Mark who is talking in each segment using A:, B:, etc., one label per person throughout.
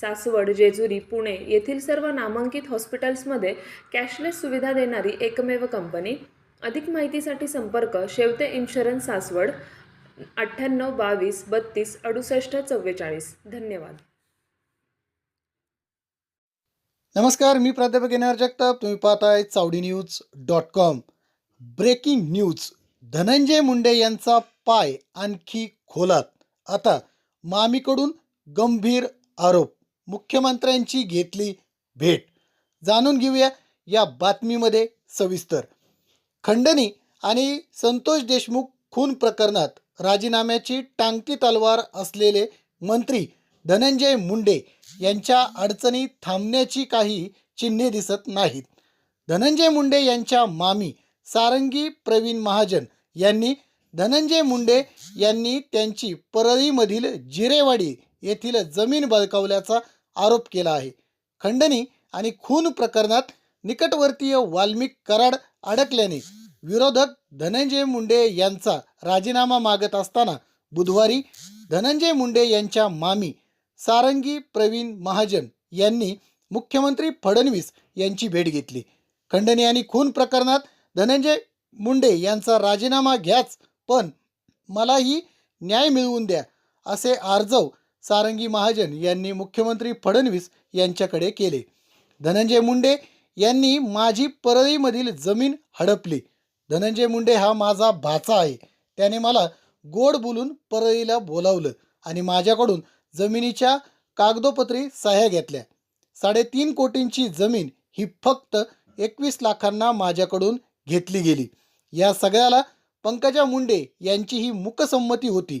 A: सासवड जेजुरी पुणे येथील सर्व नामांकित हॉस्पिटल्समध्ये कॅशलेस सुविधा देणारी एकमेव कंपनी. अधिक माहितीसाठी संपर्क शेवते इन्शुरन्स सासवड अठ्ठ्याण्णव बावीस बत्तीस अडुसष्ट चव्वेचाळीस. धन्यवाद.
B: नमस्कार मी प्राध्यापक येणार जगताप. तुम्ही पाहताय Chawdi news dot com. Breaking news Dhananjay Munde यांचा पाय आणखी खोलात. आता मामीकडून गंभीर आरोप. मुख्यमंत्र्यांची घेतली भेट. जाणून घेऊया या बातमीमध्ये सविस्तर. खंडणी आणि संतोष देशमुख खून प्रकरणात राजीनाम्याची टांगती तलवार असलेले मंत्री धनंजय मुंडे यांच्या अडचणी थांबण्याची काही चिन्हे दिसत नाहीत. धनंजय मुंडे यांच्या मामी सारंगी प्रवीण महाजन यांनी धनंजय मुंडे यांनी त्यांची परळीमधील जिरेवाडी येथील जमीन बळकावल्याचा आरोप केला आहे. खंडणी आणि खून प्रकरणात निकटवर्तीय वाल्मिक कराड अडकल्याने विरोधक धनंजय मुंडे यांचा राजीनामा मागत असताना बुधवारी धनंजय मुंडे यांच्या मामी सारंगी प्रवीण महाजन यांनी मुख्यमंत्री फडणवीस यांची भेट घेतली. खंडणी आणि खून प्रकरणात धनंजय मुंडे यांचा राजीनामा घ्याच पण मलाही न्याय मिळवून द्या असे आर्जव सारंगी महाजन यांनी मुख्यमंत्री फडणवीस यांच्याकडे केले. धनंजय मुंडे यांनी माझी परळीमधील जमीन हडपली. धनंजय मुंडे हा माझा भाचा आहे. त्याने मला गोड बोलून परळीला बोलावलं आणि माझ्याकडून जमिनीच्या कागदोपत्री सह्या घेतल्या. साडेतीन कोटींची जमीन ही फक्त एकवीस लाखांना माझ्याकडून घेतली गेली. या सगळ्याला पंकजा मुंडे यांची ही मुकसंमती होती.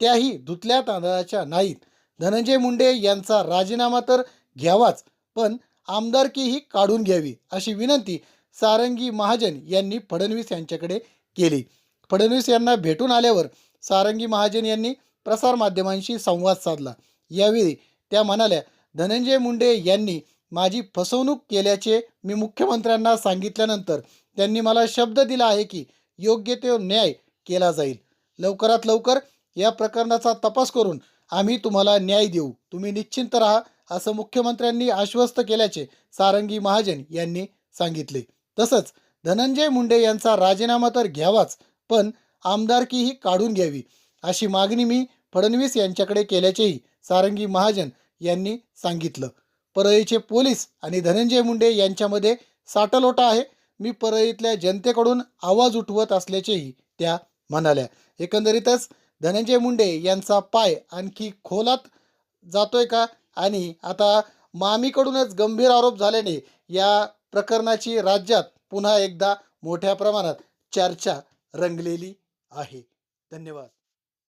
B: त्याही धुतल्या तांदळाच्या नाहीत. धनंजय मुंडे यांचा राजीनामा तर घ्यावाच पण आमदारकीही काढून घ्यावी अशी विनंती सारंगी महाजन यांनी फडणवीस यांच्याकडे केली. फडणवीस यांना भेटून आल्यावर सारंगी महाजन यांनी प्रसारमाध्यमांशी संवाद साधला. यावेळी त्या म्हणाल्या धनंजय मुंडे यांनी माझी फसवणूक केल्याचे मी मुख्यमंत्र्यांना सांगितल्यानंतर त्यांनी मला शब्द दिला आहे की योग्य तो न्याय केला जाईल. लवकरात लवकर या प्रकरणाचा तपास करून आम्ही तुम्हाला न्याय देऊ. तुम्ही निश्चिंत राहा असं मुख्यमंत्र्यांनी आश्वस्त केल्याचे सारंगी महाजन यांनी सांगितले. तसंच धनंजय मुंडे यांचा राजीनामा तर घ्यावाच पण आमदारकीही काढून घ्यावी अशी मागणी मी फडणवीस यांच्याकडे केल्याचेही सारंगी महाजन यांनी सांगितलं. परळीचे पोलीस आणि धनंजय मुंडे यांच्यामध्ये साटलोटा आहे. मी परळीतल्या जनतेकडून आवाज उठवत असल्याचेही त्या म्हणाल्या. एकंदरीतच धनंजय मुंडे यांचा पाय आणखी खोलात जातोय का? आणि आता मामीकडूनच गंभीर आरोप झाल्याने या प्रकरणाची राज्यात पुन्हा एकदा मोठ्या प्रमाणात चर्चा रंगलेली आहे. धन्यवाद.